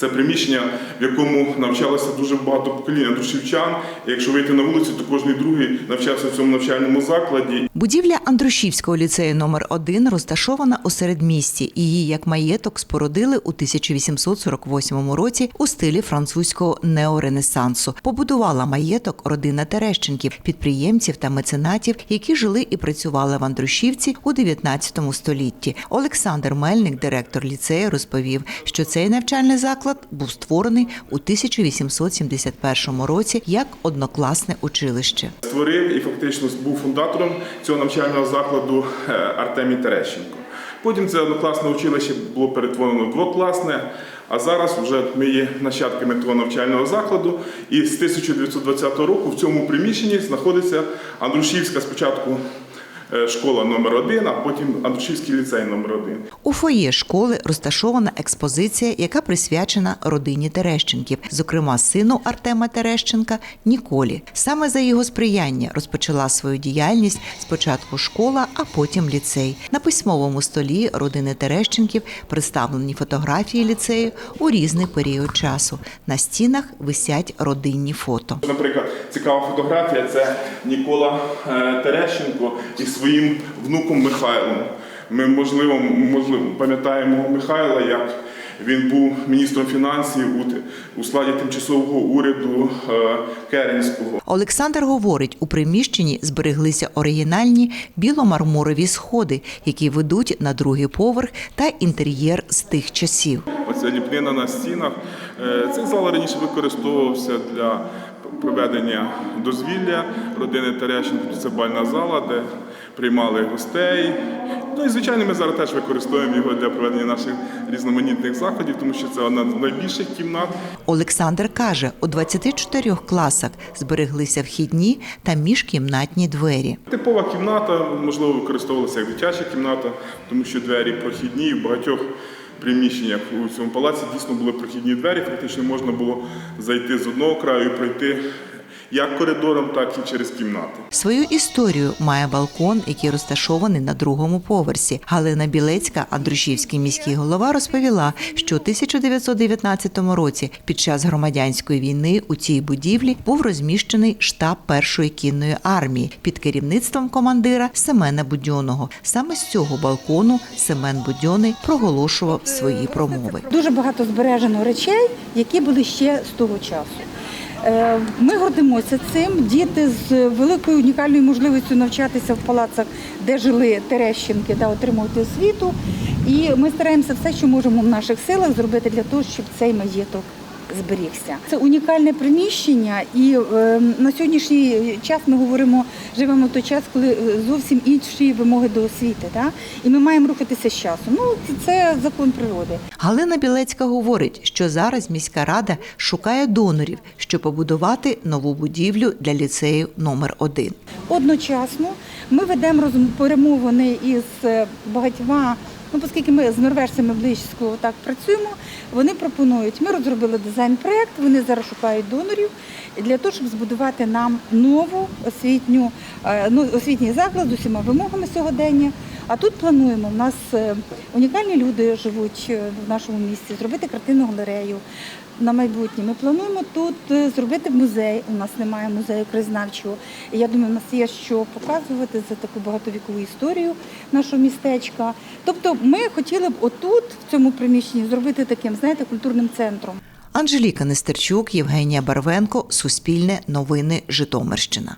Це приміщення, в якому навчалося дуже багато поколінь андрушівчан. Якщо вийти на вулицю, то кожен другий навчався в цьому навчальному закладі. Будівля Андрушівського ліцею номер 1 розташована у середмісті. Її як маєток спорудили у 1848 році у стилі французького неоренесансу. Побудувала маєток родина Терещенків, підприємців та меценатів, які жили і працювали в Андрушівці у 19 столітті. Олександр Мельник, директор ліцею, розповів, що цей навчальний заклад був створений у 1871 році як однокласне училище. Створив і фактично був фундатором цього навчального закладу е, Артемій Терещенко. Потім це однокласне училище було перетворено в двокласне, а зараз вже ми є нащадками того навчального закладу. І з 1920 року в цьому приміщенні знаходиться Андрушівська спочатку школа номер 1 а потім Андрушівський ліцей номер 1 У фоє школи розташована експозиція, яка присвячена родині Терещенків, зокрема сину Артема Терещенка Ніколі. Саме за його сприяння розпочала свою діяльність спочатку школа, а потім ліцей. На письмовому столі родини Терещенків представлені фотографії ліцею у різний період часу. На стінах висять родинні фото. Наприклад, цікава фотографія це Нікола е, Терещенко із своїм внуком Михайлом. Ми, можливо, можливо пам'ятаємо Михайла, як він був міністром фінансів у, у складі тимчасового уряду е, Керенського. Олександр говорить, у приміщенні збереглися оригінальні біломармурові сходи, які ведуть на другий поверх та інтер'єр з тих часів. Оця ліпнина на стінах. Е, Цей зал раніше використовувався для проведення дозвілля родини Терещенко. Це бальна зала, де приймали гостей. Ну і звичайно, ми зараз теж використовуємо його для проведення наших різноманітних заходів, тому що це одна з найбільших кімнат. Олександр каже, у 24 класах збереглися вхідні та міжкімнатні двері. Типова кімната, можливо, використовувалася як дитяча кімната, тому що двері прохідні і в багатьох приміщеннях у цьому палаці дійсно були прохідні двері. Фактично можна було зайти з одного краю і пройти як коридором, так і через кімнати. Свою історію має балкон, який розташований на другому поверсі. Галина Білецька, Андрушівський міський голова, розповіла, що у 1919 році під час громадянської війни у цій будівлі був розміщений штаб першої кінної армії під керівництвом командира Семена Будьоного. Саме з цього балкону Семен Будьоний проголошував свої промови. Дуже багато збережено речей, які були ще з того часу. Е, Ми гордимося цим. Діти з великою унікальною можливістю навчатися в палацах, де жили Терещенки, да, отримувати освіту. І ми стараємося все, що можемо в наших силах, зробити для того, щоб цей маєток зберігся. Це унікальне приміщення, і е, на сьогоднішній час ми говоримо, живемо в той час, коли е, зовсім інші вимоги до освіти. Да? І ми маємо рухатися з часом. Ну, це, це закон природи. Галина Білецька говорить, що зараз міська рада шукає донорів, щоб побудувати нову будівлю для ліцею номер 1 Одночасно ми ведемо перемовини із е, багатьма. Ну, оскільки ми з норвежцями близько так працюємо, вони пропонують. Ми розробили дизайн-проект, вони зараз шукають донорів для того, щоб збудувати нам нову освітню, е, ну, освітній заклад з усіма вимогами сьогодення. А тут плануємо. У нас е, унікальні люди живуть е, в нашому місті, зробити картинну галерею на майбутнє. Ми плануємо тут е, зробити музей. У нас немає музею краєзнавчого. І я думаю, у нас є що показувати за таку багатовікову історію нашого містечка. Тобто, ми хотіли б отут, в цьому приміщенні, зробити таким, знаєте, культурним центром. Анжеліка Нестерчук, Євгенія Барвенко, Суспільне новини Житомирщина.